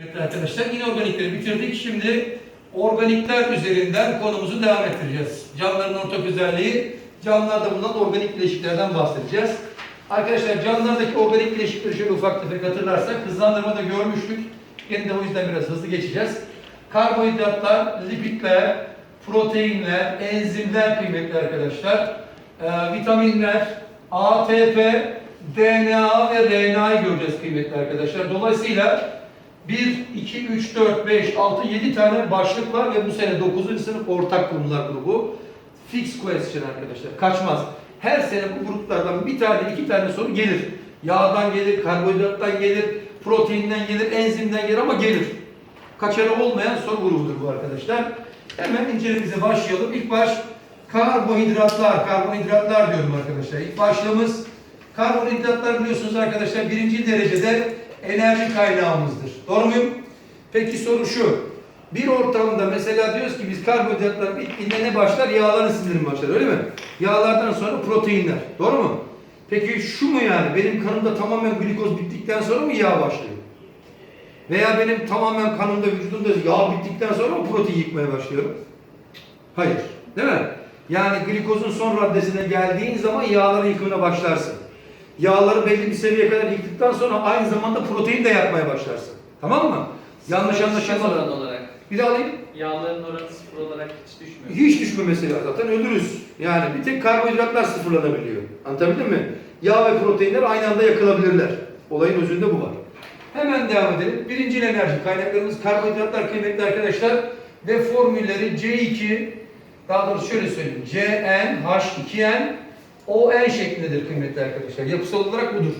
Evet arkadaşlar yine organikleri bitirdik. Şimdi organikler üzerinden konumuzu devam ettireceğiz. Canlıların ortak özelliği canlılarda bulunan organik bileşiklerden bahsedeceğiz. Arkadaşlar canlılardaki organik bileşikleri şöyle ufak tefek hatırlarsak hızlandırmada görmüştük. Yine de o yüzden biraz hızlı geçeceğiz. Karbonhidratlar, lipidler, proteinler, enzimler kıymetli arkadaşlar. Ee, vitaminler, ATP, DNA ve RNA'yı göreceğiz kıymetli arkadaşlar. Dolayısıyla 1, 2, 3, 4, 5, 6, 7 tane başlık var ve bu sene 9. sınıf ortak konular grubu. Fix question arkadaşlar. Kaçmaz. Her sene bu gruplardan bir tane, iki tane soru gelir. Yağdan gelir, karbonhidrattan gelir, proteinden gelir, enzimden gelir ama gelir. Kaçarı olmayan soru grubudur bu arkadaşlar. Hemen incelememize başlayalım. İlk baş karbonhidratlar, karbonhidratlar diyorum arkadaşlar. İlk başlığımız karbonhidratlar biliyorsunuz arkadaşlar birinci derecede enerji kaynağımızdır. Doğru muyum? Peki soru şu. Bir ortamda mesela diyoruz ki biz karbonhidratlar bittiğinde ne başlar? Yağların sindirimi başlar öyle mi? Yağlardan sonra proteinler. Doğru mu? Peki şu mu yani? Benim kanımda tamamen glikoz bittikten sonra mı yağ başlıyor? Veya benim tamamen kanımda, vücudumda yağ bittikten sonra mı protein yıkmaya başlıyorum? Hayır. Değil mi? Yani glikozun son raddesine geldiğin zaman yağların yıkımına başlarsın. Yağları belli bir seviyeye kadar yıktıktan sonra aynı zamanda protein de yakmaya başlarsın. Tamam mı? Yanlış oran olarak. Bir daha alayım. Yağların oranı sıfır olarak hiç düşmüyor. Hiç düşmemesi lazım. Zaten ölürüz. Yani bir tek karbonhidratlar sıfırlanabiliyor. Anlatabildim mi? Yağ ve proteinler aynı anda yakılabilirler. Olayın özünde bu var. Hemen devam edelim. Birinci enerji kaynaklarımız karbonhidratlar kıymetli arkadaşlar. Ve formülleri C2 daha doğrusu şöyle söyleyeyim. CnH2n ON şeklindedir kıymetli arkadaşlar. Yapısal olarak budur.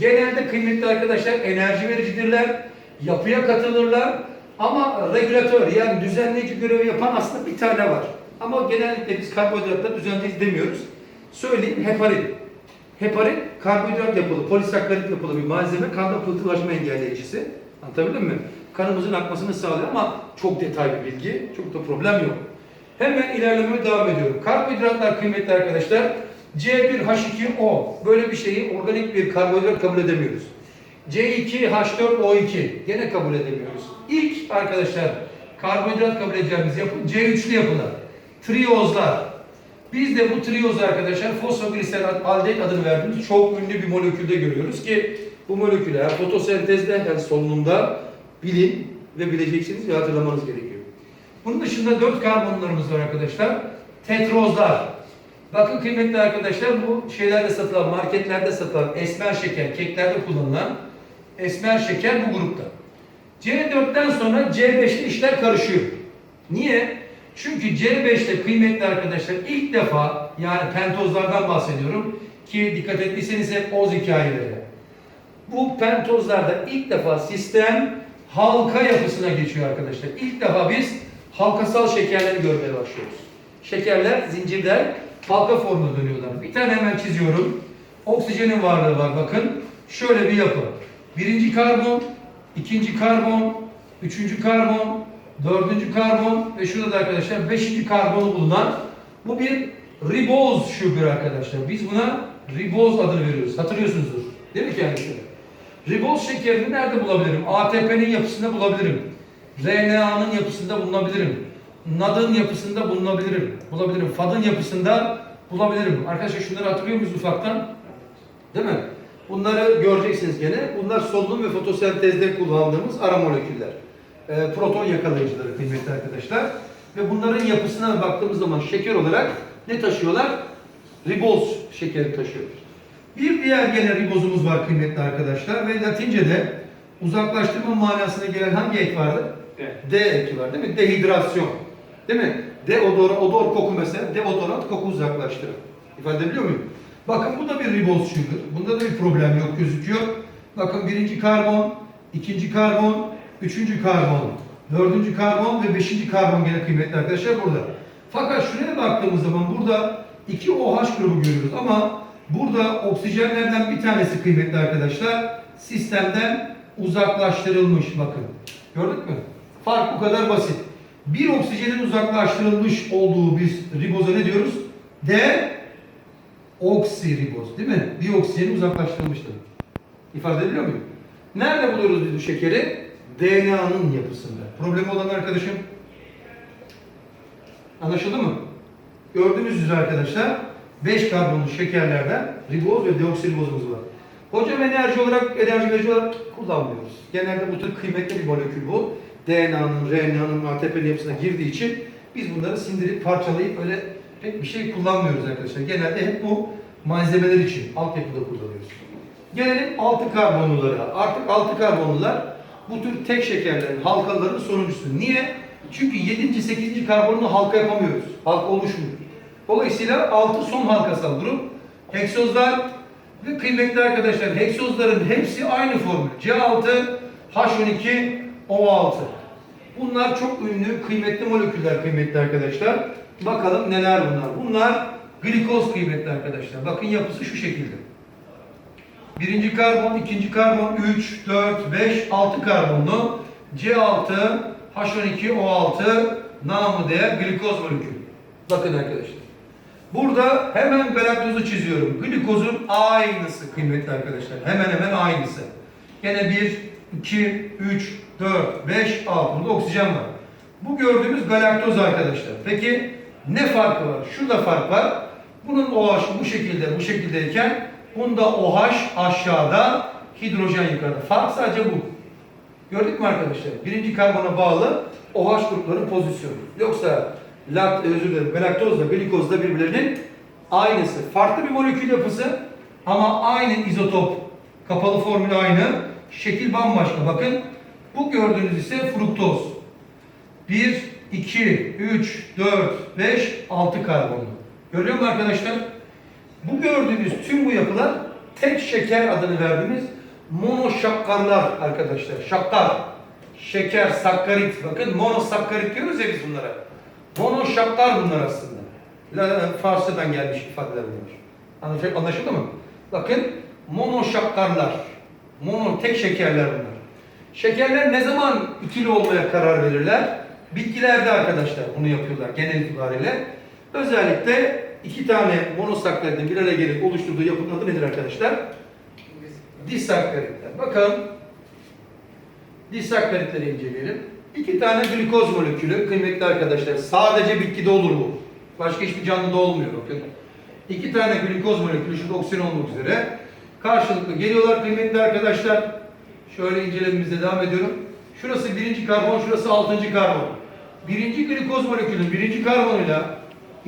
Genelde kıymetli arkadaşlar enerji vericidirler. Yapıya katılırlar. Ama regülatör yani düzenleyici görevi yapan aslında bir tane var. Ama genellikle biz karbonhidratları düzenleyici demiyoruz. Söyleyeyim heparin. Heparin karbonhidrat yapılı, polisakkarit yapılı bir malzeme. Kanda pıhtılaşma engelleyicisi. Anlatabildim mi? Kanımızın akmasını sağlıyor ama çok detay bir bilgi. Çok da problem yok. Hemen ilerlemeye devam ediyorum. Karbonhidratlar kıymetli arkadaşlar. C1H2O. Böyle bir şeyi organik bir karbonhidrat kabul edemiyoruz. C2H4O2 gene kabul edemiyoruz. İlk arkadaşlar karbonhidrat kabul edeceğimiz yapı C3'lü yapılar. Triozlar. Biz de bu triozu arkadaşlar fosfogliserat aldehit adını verdiğimiz çok ünlü bir molekülde görüyoruz ki bu moleküler fotosentezde yani solunumda bilin ve bileceksiniz ve hatırlamanız gerekiyor. Bunun dışında dört karbonlarımız var arkadaşlar. Tetrozlar. Bakın kıymetli arkadaşlar bu şeylerde satılan, marketlerde satılan esmer şeker, keklerde kullanılan esmer şeker bu grupta. C4'ten sonra C5'te işler karışıyor. Niye? Çünkü C5'te kıymetli arkadaşlar ilk defa yani pentozlardan bahsediyorum ki dikkat ettiyseniz hep oz hikayeleri. Bu pentozlarda ilk defa sistem halka yapısına geçiyor arkadaşlar. İlk defa biz halkasal şekerleri görmeye başlıyoruz. Şekerler, zincirler halka formuna dönüyorlar. Bir tane hemen çiziyorum. Oksijenin varlığı var bakın. Şöyle bir yapı. Birinci karbon, ikinci karbon, üçüncü karbon, dördüncü karbon ve şurada da arkadaşlar beşinci karbonu bulunan bu bir riboz sugar arkadaşlar. Biz buna riboz adını veriyoruz. Hatırlıyorsunuzdur. Değil mi kendisi? Riboz şekerini nerede bulabilirim? ATP'nin yapısında bulabilirim. RNA'nın yapısında bulunabilirim. NAD'ın yapısında bulunabilirim. Bulabilirim. FAD'ın yapısında bulabilirim. Arkadaşlar şunları hatırlıyor muyuz ufaktan? Değil mi? Bunları göreceksiniz gene. Bunlar solunum ve fotosentezde kullandığımız ara moleküller. Ee, proton yakalayıcıları kıymetli arkadaşlar. Ve bunların yapısına baktığımız zaman şeker olarak ne taşıyorlar? Riboz şekeri taşıyorlar. Bir diğer gene ribozumuz var kıymetli arkadaşlar ve Latince'de uzaklaştırma manasına gelen hangi ek vardı? D eki var değil mi? Dehidrasyon. Değil mi? Deodor, odor koku mesela. Deodorant koku uzaklaştırır. İfade edebiliyor muyum? Bakın bu da bir riboz sugar. Bunda da bir problem yok gözüküyor. Bakın birinci karbon, ikinci karbon, üçüncü karbon, dördüncü karbon ve beşinci karbon gene kıymetli arkadaşlar burada. Fakat şuraya baktığımız zaman burada iki OH grubu görüyoruz ama burada oksijenlerden bir tanesi kıymetli arkadaşlar sistemden uzaklaştırılmış bakın. Gördük mü? Fark bu kadar basit. Bir oksijenin uzaklaştırılmış olduğu biz riboza ne diyoruz? D oksiriboz değil mi? Bir oksijenin uzaklaştırılmıştır. İfade ediliyor muyum? Nerede buluyoruz biz bu şekeri? DNA'nın yapısında. Problemi olan arkadaşım anlaşıldı mı? Gördüğünüz üzere arkadaşlar 5 karbonlu şekerlerden riboz ve deoksiribozumuz var. Hocam enerji olarak, enerji verici olarak kullanmıyoruz. Genelde bu tür kıymetli bir molekül bu. DNA'nın, RNA'nın, ATP'nin yapısına girdiği için biz bunları sindirip parçalayıp öyle pek bir şey kullanmıyoruz arkadaşlar. Genelde hep bu malzemeler için altyapıda kullanıyoruz. Gelelim altı karbonlulara. Artık altı karbonlular bu tür tek şekerlerin, halkaların sonuncusu. Niye? Çünkü 7. 8. karbonlu halka yapamıyoruz. Halka oluşmuyor. Dolayısıyla 6 son halkasal grup. Heksozlar ve kıymetli arkadaşlar heksozların hepsi aynı formül. C6, H12, O6. Bunlar çok ünlü kıymetli moleküller kıymetli arkadaşlar. Bakalım neler bunlar. Bunlar glikoz kıymetli arkadaşlar. Bakın yapısı şu şekilde. Birinci karbon, ikinci karbon, 3, 4, 5, 6 karbonlu C6, H12, O6 namı değer glikoz molekülü. Bakın arkadaşlar. Burada hemen galaktozu çiziyorum. Glikozun aynısı kıymetli arkadaşlar. Hemen hemen aynısı. Gene 1, 2, 3, 4, 5, 6. Burada oksijen var. Bu gördüğümüz galaktoz arkadaşlar. Peki ne farkı var? Şurada fark var. Bunun OH bu şekilde, bu şekildeyken bunda OH aşağıda, hidrojen yukarıda. Fark sadece bu. Gördük mü arkadaşlar? Birinci karbona bağlı OH grupların pozisyonu. Yoksa lat, özür dilerim, galaktozla glikozla birbirlerinin aynısı. Farklı bir molekül yapısı ama aynı izotop. Kapalı formülü aynı. Şekil bambaşka. Bakın bu gördüğünüz ise fruktoz. 1, 2, 3, 4, 5, 6 karbonlu. Görüyor musun arkadaşlar? Bu gördüğünüz tüm bu yapılar tek şeker adını verdiğimiz monoşakkarlar arkadaşlar. Şakkar, şeker, sakkarit. Bakın monosakkarit diyoruz ya biz bunlara. Monoşakkar bunlar aslında. Farsçadan gelmiş ifadeler bunlar. Anlaş- Anlaşıldı mı? Bakın monoşakkarlar. Mono tek şekerler bunlar. Şekerler ne zaman ikili olmaya karar verirler? Bitkilerde arkadaşlar bunu yapıyorlar genel itibariyle. Özellikle iki tane monosakkaridin bir araya gelip oluşturduğu yapının adı nedir arkadaşlar? Disakkaritler. Bakalım disakkaritleri inceleyelim. İki tane glikoz molekülü kıymetli arkadaşlar. Sadece bitkide olur bu. Başka hiçbir canlıda olmuyor bakın. İki tane glikoz molekülü şurada oksijen olmak üzere karşılıklı geliyorlar kıymetli arkadaşlar. Şöyle incelememize devam ediyorum. Şurası birinci karbon, şurası altıncı karbon. Birinci glikoz molekülünün birinci karbonuyla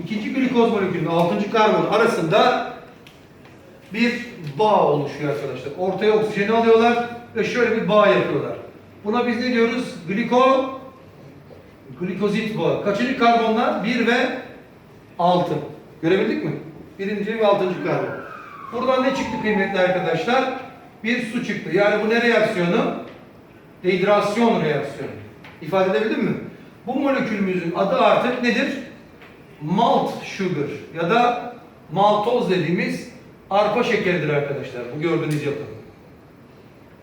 ikinci glikoz molekülünün altıncı karbon arasında bir bağ oluşuyor arkadaşlar. Ortaya oksijeni alıyorlar ve şöyle bir bağ yapıyorlar. Buna biz ne diyoruz? Gliko glikozit bağı. Kaçıncı karbonlar? 1 ve 6. Görebildik mi? Birinci ve altıncı karbon. Buradan ne çıktı kıymetli arkadaşlar? Bir su çıktı. Yani bu ne reaksiyonu? Dehidrasyon reaksiyonu. İfade edebildim mi? Bu molekülümüzün adı artık nedir? Malt sugar ya da maltoz dediğimiz arpa şekeridir arkadaşlar. Bu gördüğünüz yapı.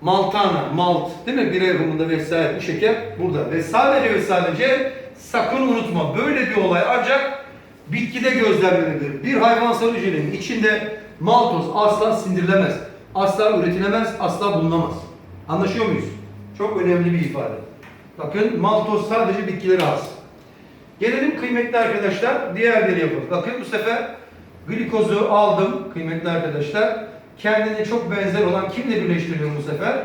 Maltana, malt değil mi? Bir yapımında vesaire bu şeker burada. Ve sadece ve sadece sakın unutma böyle bir olay ancak bitkide gözlemlenebilir. Bir hayvansal hücrenin içinde maltoz asla sindirilemez. Asla üretilemez, asla bulunamaz. Anlaşıyor muyuz? Çok önemli bir ifade. Bakın maltoz sadece bitkilere has. Gelelim kıymetli arkadaşlar diğerleri yapalım. Bakın bu sefer glikozu aldım kıymetli arkadaşlar. Kendine çok benzer olan kimle birleştiriyorum bu sefer?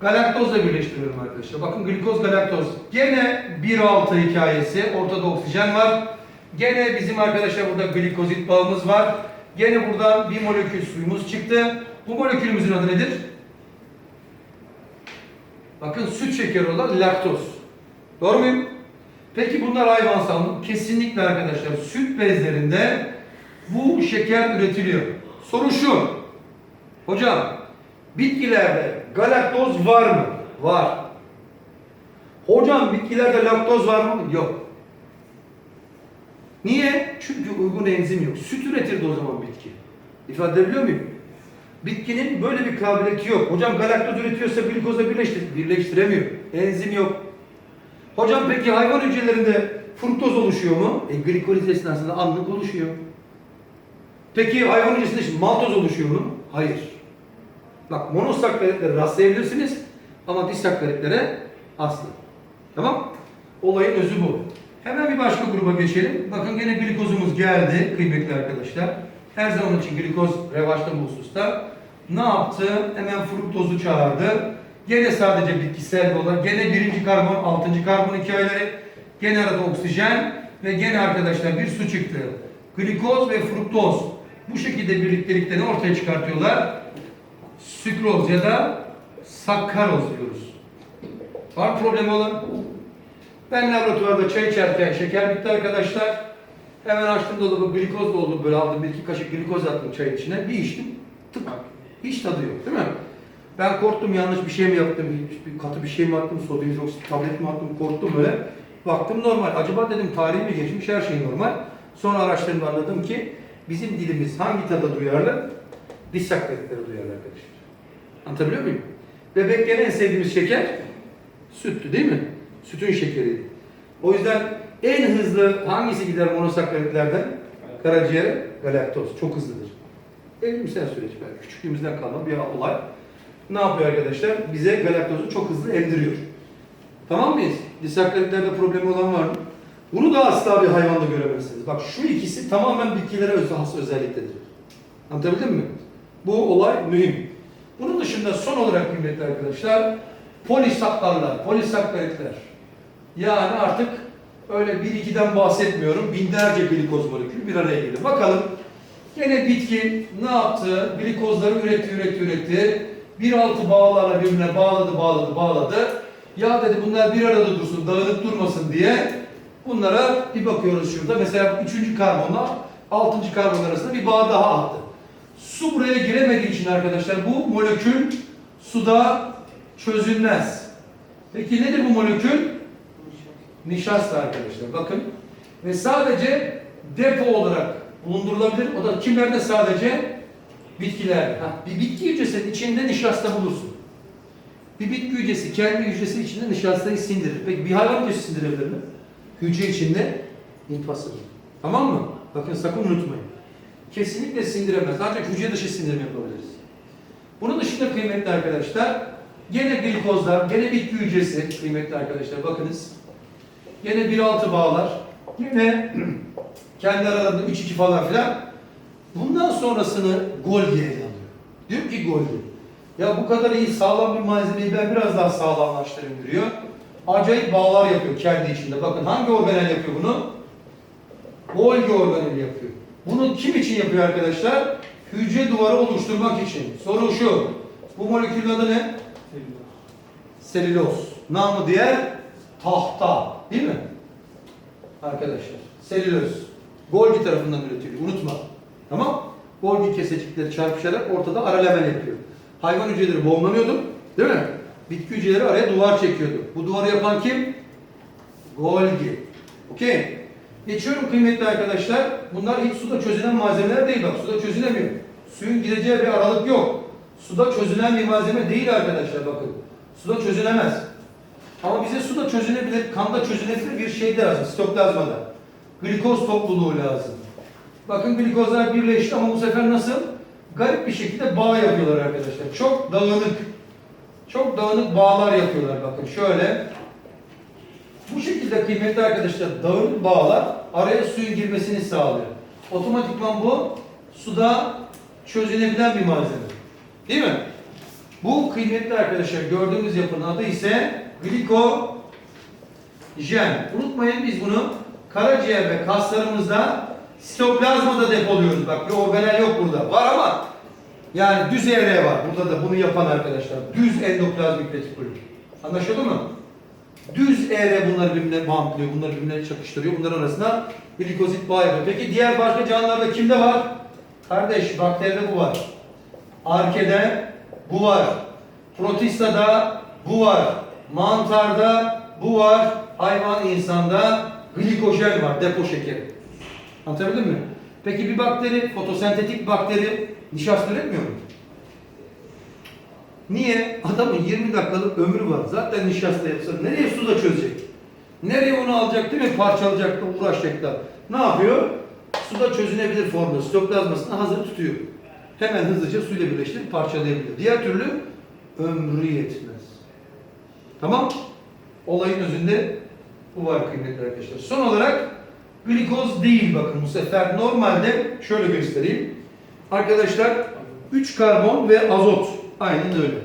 Galaktozla birleştiriyorum arkadaşlar. Bakın glikoz galaktoz. Gene 1-6 hikayesi. Ortada oksijen var. Gene bizim arkadaşlar burada glikozit bağımız var. Gene buradan bir molekül suyumuz çıktı. Bu molekülümüzün adı nedir? Bakın süt şekeri olan laktoz. Doğru muyum? Peki bunlar hayvansal? Kesinlikle arkadaşlar. Süt bezlerinde bu şeker üretiliyor. Soru şu. Hocam bitkilerde galaktoz var mı? Var. Hocam bitkilerde laktoz var mı? Yok. Niye? Çünkü uygun enzim yok. Süt üretirdi o zaman bitki. İfade edebiliyor muyum? Bitkinin böyle bir kabiliyeti yok. Hocam galaktoz üretiyorsa glikozla birleştir birleştiremiyor. Enzim yok. Hocam peki hayvan hücrelerinde fruktoz oluşuyor mu? E glikoliz esnasında anlık oluşuyor. Peki hayvan hücresinde maltoz oluşuyor mu? Hayır. Bak monosakkaritlere rastlayabilirsiniz. Ama disakkaritlere asla. Tamam? Olayın özü bu. Hemen bir başka gruba geçelim. Bakın gene glikozumuz geldi kıymetli arkadaşlar. Her zaman için glikoz revaçta bu hususta. Ne yaptı? Hemen fruktozu çağırdı. Gene sadece bitkisel olarak, gene birinci karbon, altıncı karbon hikayeleri, gene arada oksijen ve gene arkadaşlar bir su çıktı. Glikoz ve fruktoz. Bu şekilde birlikteliklerini ortaya çıkartıyorlar. Sükroz ya da sakkaroz diyoruz. Var problemi olan? Ben laboratuvarda çay içerken şeker bitti arkadaşlar. Hemen açtım dolabı glikoz doldu böyle aldım bir iki kaşık glikoz attım çayın içine bir içtim. Tık. Hiç tadı yok değil mi? Ben korktum yanlış bir şey mi yaptım, bir katı bir şey mi attım, sodyum hidroksit tablet mi attım korktum böyle. Baktım normal. Acaba dedim tarihi mi geçmiş her şey normal. Sonra araştırdım anladım ki bizim dilimiz hangi tada duyarlı? Diş sakkaritlere duyarlı arkadaşlar. Anlatabiliyor muyum? Bebekken en sevdiğimiz şeker süttü değil mi? Sütün şekeriydi. O yüzden en hızlı hangisi gider monosakkaritlerden? Karaciğere galaktoz. Çok hızlıdır. Evrimsel süreç belki. Küçüklüğümüzden kalma bir olay. Ne yapıyor arkadaşlar? Bize galaktozu çok hızlı emdiriyor. Tamam mıyız? Disakkaritlerde problemi olan var mı? Bunu da asla bir hayvanda göremezsiniz. Bak şu ikisi tamamen bitkilere özgü has özelliktedir. Anlatabildim mi? Bu olay mühim. Bunun dışında son olarak kıymetli arkadaşlar polisaklarlar, polisakkaritler. Yani artık öyle bir ikiden bahsetmiyorum. Binlerce glikoz molekülü bir araya geliyor. Bakalım gene bitki ne yaptı? Glikozları üretti, üretti, üretti. Bir altı bağlarla birbirine bağladı, bağladı, bağladı. Ya dedi bunlar bir arada dursun, dağınık durmasın diye bunlara bir bakıyoruz şurada. Mesela üçüncü karbonla altıncı karbon arasında bir bağ daha attı. Su buraya giremediği için arkadaşlar bu molekül suda çözülmez. Peki nedir bu molekül? Nişasta arkadaşlar bakın. Ve sadece depo olarak bulundurulabilir. O da kimlerde sadece? Bitkiler. Ha, bir bitki hücresinin içinde nişasta bulursun. Bir bitki hücresi kendi hücresi içinde nişastayı sindirir. Peki bir hayvan hücresi sindirebilir mi? Hücre içinde impossible. Tamam mı? Bakın sakın unutmayın. Kesinlikle sindiremez. Ancak hücre dışı sindirim yapabiliriz. Bunun dışında kıymetli arkadaşlar, gene glikozlar, gene bitki hücresi kıymetli arkadaşlar bakınız. Gene 1-6 bağlar. Yine kendi aralarında 3-2 falan filan. Bundan sonrasını Golgi'ye alıyor. Diyor ki Golgi, ya bu kadar iyi sağlam bir malzemeyi ben biraz daha sağlamlaştırayım diyor. Acayip bağlar yapıyor kendi içinde. Bakın hangi organel yapıyor bunu? Golgi organeli yapıyor. Bunu kim için yapıyor arkadaşlar? Hücre duvarı oluşturmak için. Soru şu. Bu molekülün adı ne? Selüloz. Namı diğer tahta. Değil mi? Arkadaşlar. Selüloz. Golgi tarafından üretiliyor. Unutma. Tamam? Golgi kesecikleri çarpışarak ortada aralemel yapıyor. Hayvan hücreleri boğumlanıyordu. Değil mi? Bitki hücreleri araya duvar çekiyordu. Bu duvarı yapan kim? Golgi. Okey. Geçiyorum kıymetli arkadaşlar. Bunlar hiç suda çözülen malzemeler değil bak. Suda çözülemiyor. Suyun gideceği bir aralık yok. Suda çözülen bir malzeme değil arkadaşlar bakın. Suda çözülemez. Ama bize suda çözülebilir, kanda çözülebilir bir şey de lazım. Sitoplazmada. Glikoz topluluğu lazım. Bakın glikozlar birleşti ama bu sefer nasıl? Garip bir şekilde bağ yapıyorlar arkadaşlar. Çok dağınık. Çok dağınık bağlar yapıyorlar bakın şöyle. Bu şekilde kıymetli arkadaşlar dağınık bağlar araya suyun girmesini sağlıyor. Otomatikman bu suda çözülebilen bir malzeme. Değil mi? Bu kıymetli arkadaşlar gördüğümüz yapının adı ise glikojen. Unutmayın biz bunu karaciğer ve kaslarımızda sitoplazmada depoluyoruz. Bak bir organel yok burada. Var ama yani düz evre var. Burada da bunu yapan arkadaşlar. Düz endoplazmik retikülüm. Anlaşıldı mı? Düz evre bunları birbirine bantlıyor, bunları birbirine çakıştırıyor. Bunların arasında glikozit bağ yapıyor. Peki diğer başka canlılarda kimde var? Kardeş bakteride bu var. Arkede bu var. Protista'da bu var. Mantarda bu var. Hayvan insanda glikojen var, depo şekeri. Anlatabildim mi? Peki bir bakteri, fotosentetik bakteri nişasta üretmiyor mu? Niye? Adamın 20 dakikalık ömrü var. Zaten nişasta yapsa nereye suda çözecek? Nereye onu alacak değil mi? Parçalayacak da uğraşacak da. Ne yapıyor? Suda çözünebilir formda sitoplazmasını hazır tutuyor. Hemen hızlıca suyla birleştirip parçalayabilir. Diğer türlü ömrü yetmez. Tamam? Olayın özünde bu var kıymetli arkadaşlar. Son olarak glikoz değil bakın bu sefer normalde şöyle göstereyim. Arkadaşlar 3 karbon ve azot. Aynen öyle.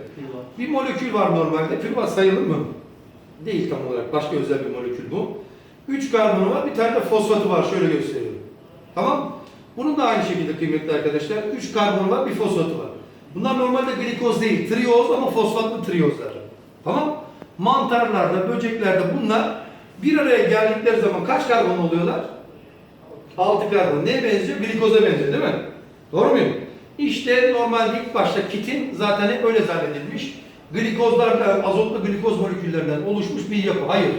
Bir molekül var normalde. Firma sayılır mı? Değil tam olarak. Başka özel bir molekül bu. 3 karbonu var. Bir tane de fosfatı var. Şöyle gösteriyorum. Tamam? Bunun da aynı şekilde kıymetli arkadaşlar. 3 karbonu var. Bir fosfatı var. Bunlar normalde glikoz değil. Trioz ama fosfatlı triozlar. Tamam? Mantarlarda, böceklerde bunlar bir araya geldikleri zaman kaç karbon oluyorlar? 6 karbon. Neye benziyor? Glikoza benziyor değil mi? Doğru muyum? İşte normalde ilk başta kitin zaten hep öyle zannedilmiş. Glikozlardan, azotlu glikoz moleküllerinden oluşmuş bir yapı. Hayır.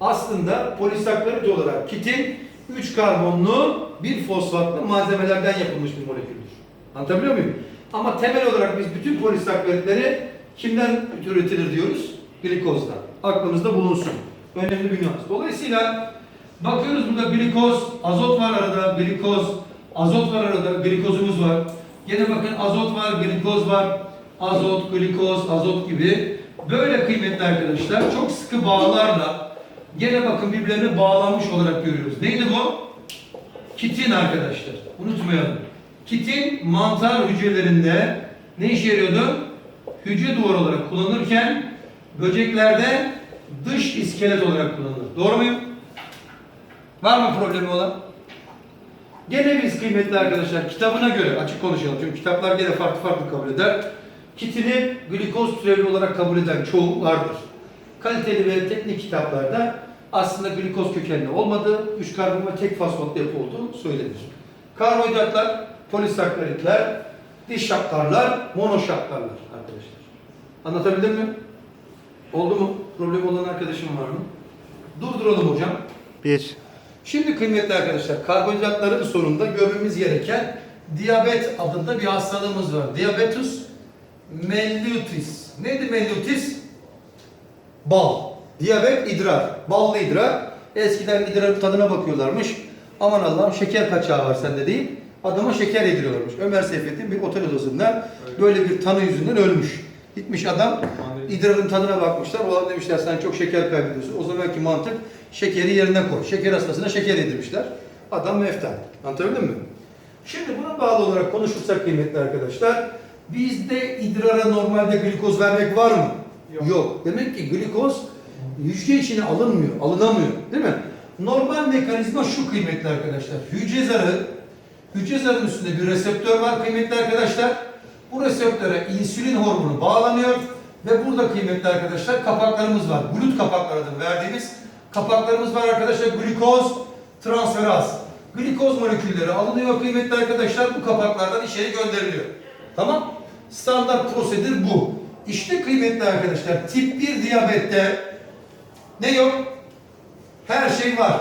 Aslında polisakkarit olarak kitin 3 karbonlu bir fosfatlı malzemelerden yapılmış bir moleküldür. Anlatabiliyor muyum? Ama temel olarak biz bütün polisakkaritleri kimden üretilir diyoruz? Glikozdan. Aklımızda bulunsun. Önemli bir nüans. Dolayısıyla bakıyoruz burada glikoz, azot var arada, glikoz, azot var arada, glikozumuz var. Yine bakın azot var, glikoz var, azot, glikoz, azot gibi. Böyle kıymetli arkadaşlar çok sıkı bağlarla gene bakın birbirlerine bağlanmış olarak görüyoruz. Neydi bu? Kitin arkadaşlar. Unutmayalım. Kitin mantar hücrelerinde ne işe yarıyordu? Hücre duvarı olarak kullanılırken böceklerde dış iskelet olarak kullanılır. Doğru muyum? Var mı problemi olan? Gene biz kıymetli arkadaşlar kitabına göre açık konuşalım. Çünkü kitaplar gene farklı farklı kabul eder. Kitini glikoz türevi olarak kabul eden çoğu vardır. Kaliteli ve teknik kitaplarda aslında glikoz kökenli olmadığı, 3 karbon tek fosfatlı yapı olduğu söylenir. Karbonhidratlar, polisakkaritler, diş şapkarlar, monoşapkarlar arkadaşlar. Anlatabildim mi? Oldu mu? Problem olan arkadaşım var mı? Durduralım hocam. Bir. Şimdi kıymetli arkadaşlar, karbonhidratların sonunda görmemiz gereken diyabet adında bir hastalığımız var. Diabetus mellitus. Neydi mellitus? Bal. Diyabet idrar. Ballı idrar. Eskiden idrarın tadına bakıyorlarmış. Aman Allah'ım şeker kaçağı var sende değil. Adama şeker yediriyorlarmış. Ömer Seyfettin bir otel odasında böyle bir tanı yüzünden ölmüş. Gitmiş adam idrarın tadına bakmışlar. Ulan demişler sen çok şeker kaybediyorsun. O zamanki mantık şekeri yerine koy. Şeker hastasına şeker yedirmişler. Adam mefta. Anlatabildim mi? Şimdi buna bağlı olarak konuşursak kıymetli arkadaşlar, bizde idrara normalde glikoz vermek var mı? Yok. Demek ki glikoz hücre içine alınmıyor, alınamıyor. Değil mi? Normal mekanizma şu kıymetli arkadaşlar. Hücre zarı, hücre zarının üstünde bir reseptör var kıymetli arkadaşlar. Bu reseptöre insülin hormonu bağlanıyor ve burada kıymetli arkadaşlar kapaklarımız var. Glut kapakları adını verdiğimiz kapaklarımız var arkadaşlar. Glikoz transferaz. Glikoz molekülleri alınıyor kıymetli arkadaşlar. Bu kapaklardan içeri gönderiliyor. Tamam? Standart prosedür bu. İşte kıymetli arkadaşlar tip 1 diyabette ne yok? Her şey var.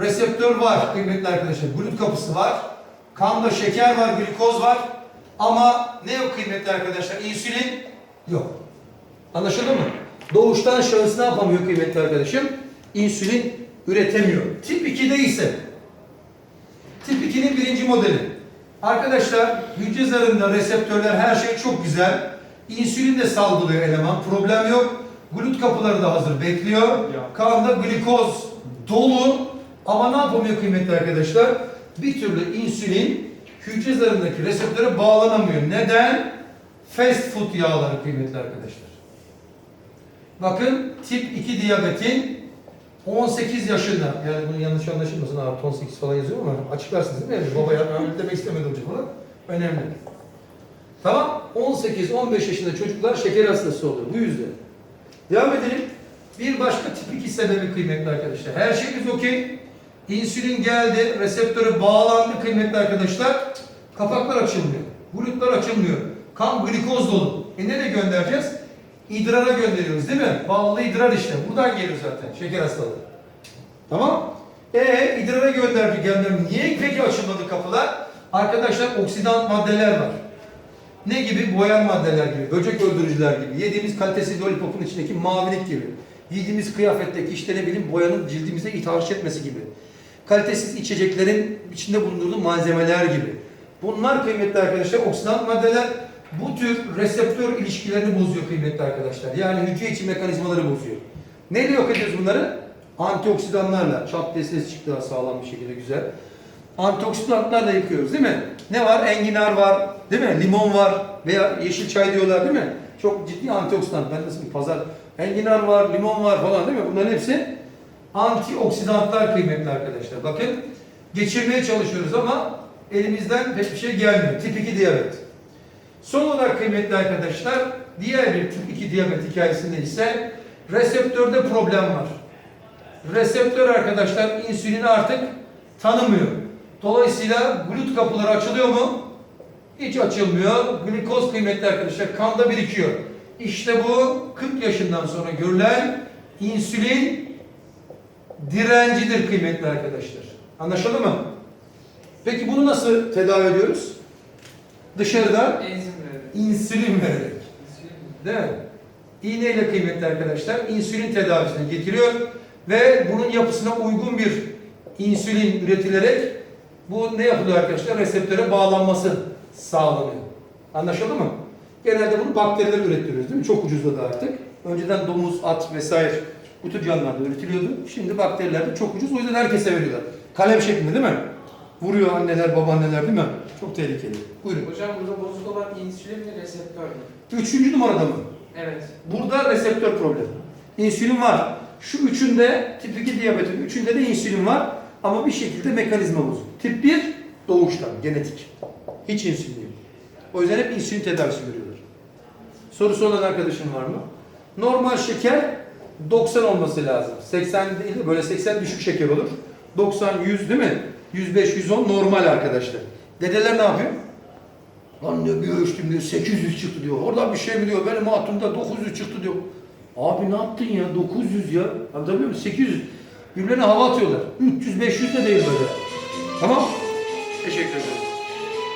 Reseptör var kıymetli arkadaşlar. Glut kapısı var. Kanda şeker var, glikoz var. Ama ne yok kıymetli arkadaşlar? İnsülin yok. Anlaşıldı mı? Doğuştan şahıs ne yapamıyor kıymetli arkadaşım? İnsülin üretemiyor. Tip 2'de ise Tip 2'nin birinci modeli. Arkadaşlar hücre zarında reseptörler her şey çok güzel. İnsülin de salgılıyor eleman. Problem yok. Glut kapıları da hazır bekliyor. Kanda glikoz dolu. Ama ne yapamıyor kıymetli arkadaşlar? Bir türlü insülin hücre zarındaki reseptöre bağlanamıyor. Neden? Fast food yağları kıymetli arkadaşlar. Bakın tip 2 diyabetin 18 yaşında, yani bunun yanlış anlaşılmasın abi 18 falan yazıyor ama açıklarsınız değil mi? Yani baba ya öyle demek istemedi hocam falan. Önemli. Tamam, 18-15 yaşında çocuklar şeker hastası oluyor bu yüzden. Devam edelim. Bir başka tip 2 sebebi kıymetli arkadaşlar. Her şeyimiz okey. İnsülin geldi, reseptöre bağlandı kıymetli arkadaşlar. Kapaklar açılmıyor. Glutlar açılmıyor. Kan glikoz dolu. E nereye göndereceğiz? İdrara gönderiyoruz değil mi? Bağlı idrar işte. Buradan geliyor zaten şeker hastalığı. Tamam? E idrara gönderdi gönderdi. Niye peki açılmadı kapılar? Arkadaşlar oksidant maddeler var. Ne gibi? Boyayan maddeler gibi, böcek öldürücüler gibi, yediğimiz kalitesiz lollipopun içindeki mavilik gibi, giydiğimiz kıyafetteki işte ne bileyim boyanın cildimize ithal etmesi gibi, kalitesiz içeceklerin içinde bulundurduğu malzemeler gibi. Bunlar kıymetli arkadaşlar oksidant maddeler. Bu tür reseptör ilişkilerini bozuyor kıymetli arkadaşlar. Yani hücre içi mekanizmaları bozuyor. Neyle yok ediyoruz bunları? Antioksidanlarla. Çat diye ses çıktı sağlam bir şekilde güzel. Antioksidanlarla yıkıyoruz değil mi? Ne var? Enginar var, değil mi? Limon var veya yeşil çay diyorlar değil mi? Çok ciddi antioksidan. Ben nasıl bir pazar? Enginar var, limon var falan değil mi? Bunların hepsi antioksidanlar kıymetli arkadaşlar. Bakın geçirmeye çalışıyoruz ama elimizden pek bir şey gelmiyor. Tip 2 diyabet. Son olarak kıymetli arkadaşlar diğer bir tip 2 diyabet hikayesinde ise reseptörde problem var. Reseptör arkadaşlar insülini artık tanımıyor. Dolayısıyla glut kapıları açılıyor mu? Hiç açılmıyor. Glikoz kıymetli arkadaşlar kanda birikiyor. İşte bu 40 yaşından sonra görülen insülin direncidir kıymetli arkadaşlar. Anlaşıldı mı? Peki bunu nasıl tedavi ediyoruz? Dışarıda Enzim vererek. insülin vererek. Değil mi? İğneyle kıymetli arkadaşlar insülin tedavisine getiriyor ve bunun yapısına uygun bir insülin üretilerek bu ne yapılıyor arkadaşlar? Reseptöre bağlanması sağlanıyor. Anlaşıldı mı? Genelde bunu bakteriler ürettiriyoruz değil mi? Çok ucuzladı artık. Önceden domuz, at vesaire bu tür canlılarda üretiliyordu. Şimdi bakterilerde çok ucuz. O yüzden herkese veriyorlar. Kalem şeklinde değil mi? Vuruyor anneler, babaanneler değil mi? Çok tehlikeli. Buyurun. Hocam burada bozuk olan insülin mi reseptör mü? Üçüncü numarada mı? Evet. Burada reseptör problemi. İnsülin var. Şu üçünde, tip 2 diyabetin üçünde de insülin var. Ama bir şekilde mekanizma bozuk. Tip 1 doğuştan, genetik. Hiç insülin yok. O yüzden hep insülin tedavisi görüyorlar. Sorusu olan arkadaşım var mı? Normal şeker 90 olması lazım. 80 değil de böyle 80 düşük şeker olur. 90, 100 değil mi? 105-110 normal arkadaşlar. Dedeler ne yapıyor? Lan diyor bir ölçtüm diyor 800 çıktı diyor. Orada bir şey biliyor benim hatımda 900 çıktı diyor. Abi ne yaptın ya 900 ya anlatabiliyor muyum 800. Birbirlerine hava atıyorlar. 300-500 de değil böyle. Tamam. Teşekkür ederim.